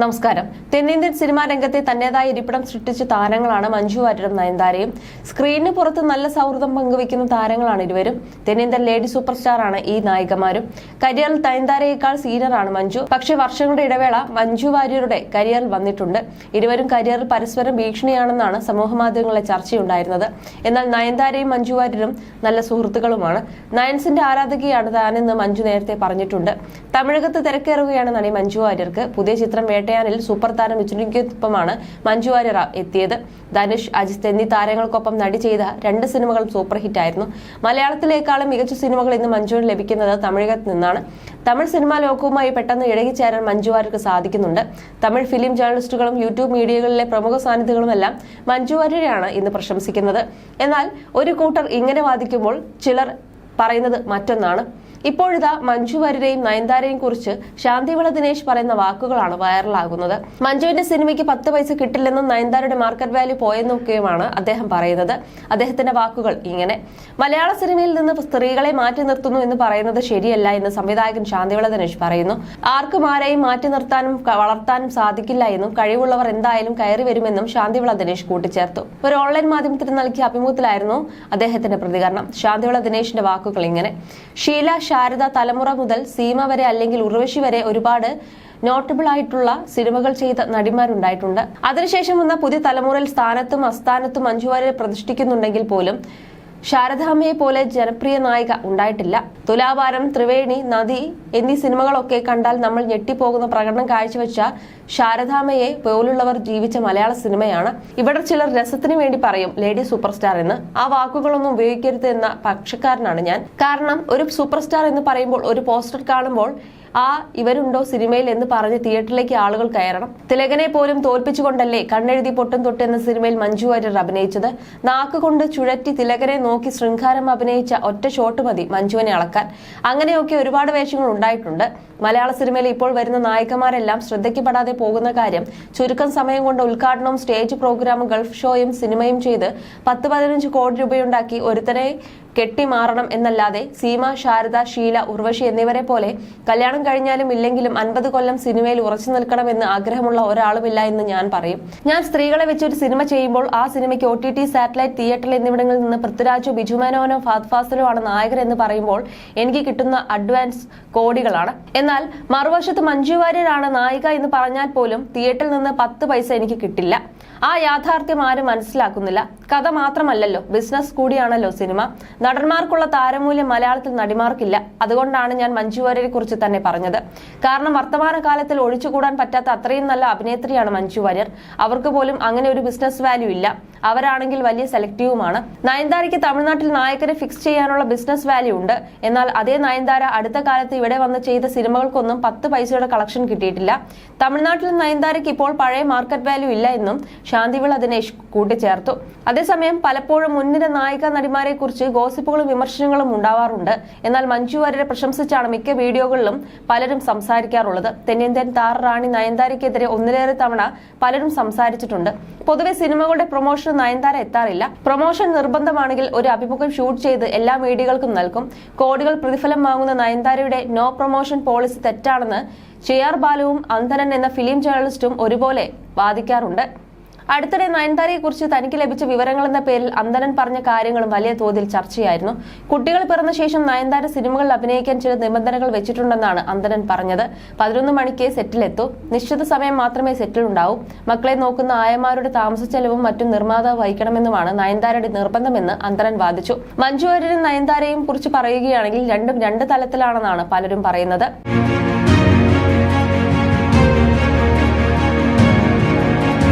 നമസ്കാരം. തെന്നിന്ത്യൻ സിനിമാ രംഗത്തെ തന്റേതായ ഇരിപ്പിടം സൃഷ്ടിച്ച താരങ്ങളാണ് മഞ്ജു വാര്യരും നയൻതാരയും. സ്ക്രീനിന് പുറത്ത് നല്ല സൗഹൃദം പങ്കുവയ്ക്കുന്ന താരങ്ങളാണ് ഇരുവരും. തെന്നിന്ത്യൻ ലേഡി സൂപ്പർ സ്റ്റാറാണ് ഈ നായികമാരും. കരിയറിൽ നയൻതാരയേക്കാൾ സീനിയറാണ് മഞ്ജു. പക്ഷേ വർഷങ്ങളുടെ ഇടവേള മഞ്ജു വാര്യരുടെ കരിയറിൽ വന്നിട്ടുണ്ട്. ഇരുവരും കരിയറിൽ പരസ്പരം ഭീഷണിയാണെന്നാണ് സമൂഹ മാധ്യമങ്ങളിലെ ചർച്ചയുണ്ടായിരുന്നത്. എന്നാൽ നയൻതാരയും മഞ്ജു വാര്യരും നല്ല സുഹൃത്തുക്കളുമാണ്. നയൻസിന്റെ ആരാധകയാണ് താനെന്ന് മഞ്ജു നേരത്തെ പറഞ്ഞിട്ടുണ്ട്. തമിഴകത്ത് തിരക്കേറുകയാണ് നടി മഞ്ജു വാര്യർക്ക്. പുതിയ ചിത്രം വേട്ടയാനിൽ സൂപ്പർ താരം വിച്ചുണിക്കൊപ്പമാണ് മഞ്ജു വാര്യർ എത്തിയത്. ധനുഷ് അജിത് എന്നീ താരങ്ങൾക്കൊപ്പം നടി ചെയ്ത രണ്ട് സിനിമകളും സൂപ്പർ ഹിറ്റ് ആയിരുന്നു മലയാളത്തിലേക്കാളും മികച്ച സിനിമകൾ ഇന്ന് മഞ്ജുവിന് ലഭിക്കുന്നത് തമിഴകത്ത് നിന്നാണ്. തമിഴ് സിനിമാ ലോകവുമായി പെട്ടെന്ന് ഇഴകിച്ചേരാൻ മഞ്ജു വാര്യർക്ക് സാധിക്കുന്നുണ്ട്. തമിഴ് ഫിലിം ജേർണലിസ്റ്റുകളും യൂട്യൂബ് മീഡിയകളിലെ പ്രമുഖ സാന്നിധ്യങ്ങളുമെല്ലാം മഞ്ജു വാര്യരെയാണ് ഇന്ന് പ്രശംസിക്കുന്നത്. എന്നാൽ ഒരു കൂട്ടർ ഇങ്ങനെ വാദിക്കുമ്പോൾ ചിലർ പറയുന്നത് മറ്റൊന്നാണ്. ഇപ്പോഴിതാ മഞ്ജു വാര്യരെയും നയൻതാരയും കുറിച്ച് ശാന്തിവിള ദിനേശ് പറയുന്ന വാക്കുകളാണ് വൈറലാകുന്നത്. മഞ്ജുവിന്റെ സിനിമയ്ക്ക് പത്ത് പൈസ കിട്ടില്ലെന്നും നയൻതാരയുടെ മാർക്കറ്റ് വാല്യൂ പോയെന്നൊക്കെയുമാണ് അദ്ദേഹം പറയുന്നത്. അദ്ദേഹത്തിന്റെ വാക്കുകൾ ഇങ്ങനെ. മലയാള സിനിമയിൽ നിന്ന് സ്ത്രീകളെ മാറ്റി നിർത്തുന്നു എന്ന് പറയുന്നത് ശരിയല്ല എന്ന് സംവിധായകൻ ശാന്തിവിള ദിനേശ് പറയുന്നു. ആർക്കും ആരെയും മാറ്റി നിർത്താനും വളർത്താനും സാധിക്കില്ല എന്നും കഴിവുള്ളവർ എന്തായാലും കയറി വരുമെന്നും ശാന്തിവിള ദിനേശ് കൂട്ടിച്ചേർത്തു. ഒരു ഓൺലൈൻ മാധ്യമത്തിന് നൽകിയ അഭിമുഖത്തിലായിരുന്നു അദ്ദേഹത്തിന്റെ പ്രതികരണം. ശാന്തിവിള ദിനേശിന്റെ വാക്കുകൾ ഇങ്ങനെ. ഷീല ശാരദ തലമുറ മുതൽ സീമ വരെ അല്ലെങ്കിൽ ഉർവശി വരെ ഒരുപാട് നോട്ടബിൾ ആയിട്ടുള്ള സിനിമകൾ ചെയ്ത നടിമാരുണ്ടായിട്ടുണ്ട്. അതിനുശേഷം വന്ന പുതിയ തലമുറയിൽ സ്ഥാനത്തും അസ്ഥാനത്തും മഞ്ജുവാര്യരെ പ്രതിഷ്ഠിക്കുന്നുണ്ടെങ്കിൽ പോലും ശാരദാമ്മയെ പോലെ ജനപ്രിയ നായിക ഉണ്ടായിട്ടില്ല. തുലാഭാരം ത്രിവേണി നദി എന്നീ സിനിമകളൊക്കെ കണ്ടാൽ നമ്മൾ ഞെട്ടിപ്പോകുന്ന പ്രകടനം കാഴ്ചവെച്ച ശാരദാമ്മയെ പോലുള്ളവർ ജീവിച്ച മലയാള സിനിമയാണ്. ഇവിടെ ചിലർ രസത്തിന് വേണ്ടി പറയും ലേഡി സൂപ്പർ സ്റ്റാർ എന്ന്. ആ വാക്കുകളൊന്നും ഉപയോഗിക്കരുത് എന്ന പക്ഷക്കാരനാണ് ഞാൻ. കാരണം ഒരു സൂപ്പർ സ്റ്റാർ എന്ന് പറയുമ്പോൾ ഒരു പോസ്റ്റർ കാണുമ്പോൾ ആ ഇവരുണ്ടോ സിനിമയിൽ എന്ന് പറഞ്ഞ് തിയേറ്ററിലേക്ക് ആളുകൾ കയറണം. തിലകനെ പോലും തോൽപ്പിച്ചുകൊണ്ടല്ലേ കണ്ണെഴുതി പൊട്ടും തൊട്ട് എന്ന സിനിമയിൽ മഞ്ജു വാര്യർ അഭിനയിച്ചത്. നാക്കുകൊണ്ട് ചുഴറ്റി തിലകനെ നോക്കി ശൃംഖാരം അഭിനയിച്ച ഒറ്റ ഷോട്ട് മതി മഞ്ജുവിനെ അളക്കാൻ. അങ്ങനെയൊക്കെ ഒരുപാട് വേഷങ്ങൾ ഉണ്ടായിട്ടുണ്ട്. മലയാള സിനിമയിൽ ഇപ്പോൾ വരുന്ന നായികമാരെല്ലാം ശ്രദ്ധയ്ക്കപ്പെടാതെ പോകുന്ന കാര്യം ചുരുക്കം സമയം കൊണ്ട് ഉദ്ഘാടനവും സ്റ്റേജ് പ്രോഗ്രാമും ഗൾഫ് ഷോയും സിനിമയും ചെയ്ത് പത്ത് പതിനഞ്ച് കോടി രൂപയുണ്ടാക്കി ഒരുത്തനെ കെട്ടിമാറണം എന്നല്ലാതെ സീമ ശാരദ ഷീല ഉർവശി എന്നിവരെ പോലെ കല്യാണം കഴിഞ്ഞാലും ഇല്ലെങ്കിലും അൻപത് കൊല്ലം സിനിമയിൽ ഉറച്ചു നിൽക്കണമെന്ന് ആഗ്രഹമുള്ള ഒരാളുമില്ല എന്ന് ഞാൻ പറയും. ഞാൻ സ്ത്രീകളെ വെച്ച് ഒരു സിനിമ ചെയ്യുമ്പോൾ ആ സിനിമയ്ക്ക് ഒ ടി ടി സാറ്റലൈറ്റ് തിയേറ്ററിൽ എന്നിവിടങ്ങളിൽ നിന്ന് പൃഥ്വിരാജോ ബിജുമേനോനോ ഫാദ് ഫാസിലോ ആണ് നായകർ എന്ന് പറയുമ്പോൾ എനിക്ക് കിട്ടുന്ന അഡ്വാൻസ് കോടികളാണ്. എന്നാൽ മറുവശത്ത് മഞ്ജു വാര്യരാണ് നായിക എന്ന് പറഞ്ഞാൽ പോലും തിയേറ്ററിൽ നിന്ന് പത്ത് പൈസ എനിക്ക് കിട്ടില്ല. ആ യാഥാർത്ഥ്യം ആരും മനസ്സിലാക്കുന്നില്ല. കഥ മാത്രമല്ലല്ലോ ബിസിനസ് കൂടിയാണല്ലോ സിനിമ. നടന്മാർക്കുള്ള താരമൂല്യം മലയാളത്തിൽ നടിമാർക്കില്ല. അതുകൊണ്ടാണ് ഞാൻ മഞ്ജു വാര്യരെ കുറിച്ച് തന്നെ പറഞ്ഞത്. കാരണം വർത്തമാന കാലത്തിൽ ഒഴിച്ചുകൂടാൻ പറ്റാത്ത അത്രയും നല്ല അഭിനേത്രിയാണ് മഞ്ജു വാര്യർ. അവർക്ക് പോലും അങ്ങനെ ഒരു ബിസിനസ് വാല്യൂ ഇല്ല. അവരാണെങ്കിൽ വലിയ സെലക്റ്റീവുമാണ് നയൻതാരയ്ക്ക് തമിഴ്നാട്ടിൽ നായകരെ ഫിക്സ് ചെയ്യാനുള്ള ബിസിനസ് വാല്യൂ ഉണ്ട്. എന്നാൽ അതേ നയൻതാര അടുത്ത കാലത്ത് ഇവിടെ വന്ന് ചെയ്ത സിനിമകൾക്കൊന്നും പത്ത് പൈസയുടെ കളക്ഷൻ കിട്ടിയിട്ടില്ല. തമിഴ്നാട്ടിൽ നയൻതാരയ്ക്ക് ഇപ്പോൾ പഴയ മാർക്കറ്റ് വാല്യൂ ഇല്ല എന്നും ശാന്തിവിള ദിനേശ് കൂട്ടിച്ചേർത്തു. അതേസമയം പലപ്പോഴും മുൻനിര നായിക നടിമാരെ കുറിച്ച് ഗോസിപ്പുകളും വിമർശനങ്ങളും ഉണ്ടാവാറുണ്ട്. എന്നാൽ മഞ്ജു വാര്യരെ പ്രശംസിച്ചാണ് മിക്ക വീഡിയോകളിലും പലരും സംസാരിക്കാറുള്ളത്. തെന്നിന്ത്യൻ താരറാണി നയൻതാരയ്ക്കെതിരെ ഒന്നിലേറെ തവണ പലരും സംസാരിച്ചിട്ടുണ്ട്. പൊതുവെ സിനിമകളുടെ പ്രൊമോഷൻ നയൻതാര എത്താറില്ല. പ്രൊമോഷൻ നിർബന്ധമാണെങ്കിൽ ഒരു അഭിമുഖം ഷൂട്ട് ചെയ്ത് എല്ലാ മീഡിയകൾക്കും നൽകും. കോടികൾ പ്രതിഫലം വാങ്ങുന്ന നയൻതാരയുടെ നോ പ്രൊമോഷൻ പോളിസി തെറ്റാണെന്ന് ചെയ്യാർ ബാലുവും അന്ധനൻ എന്ന ഫിലിം ജേർണലിസ്റ്റും ഒരുപോലെ വാദിക്കാറുണ്ട്. അടുത്തിടെ നയൻതാരയെ കുറിച്ച് തനിക്ക് ലഭിച്ച വിവരങ്ങൾ എന്ന പേരിൽ അന്തരൻ പറഞ്ഞ കാര്യങ്ങളും വലിയ തോതിൽ ചർച്ചയായിരുന്നു. കുട്ടികൾ പിറന്ന ശേഷം നയൻതാര സിനിമകളിൽ അഭിനയിക്കാൻ ചില നിബന്ധനകൾ വെച്ചിട്ടുണ്ടെന്നാണ് അന്തരൻ പറഞ്ഞത്. പതിനൊന്ന് മണിക്ക് സെറ്റിലെത്തൂ. നിശ്ചിത സമയം മാത്രമേ സെറ്റിൽ ഉണ്ടാവൂ മക്കളെ നോക്കുന്ന ആയമാരുടെ താമസ ചെലവും മറ്റും നിർമ്മാതാവ് വഹിക്കണമെന്നുമാണ് നയൻതാരയുടെ നിർബന്ധമെന്ന് അന്തരൻ വാദിച്ചു. മഞ്ജു വാര്യരും നയൻതാരയും കുറിച്ച് പറയുകയാണെങ്കിൽ രണ്ടും രണ്ട് തലത്തിലാണെന്നാണ് പലരും പറയുന്നത്.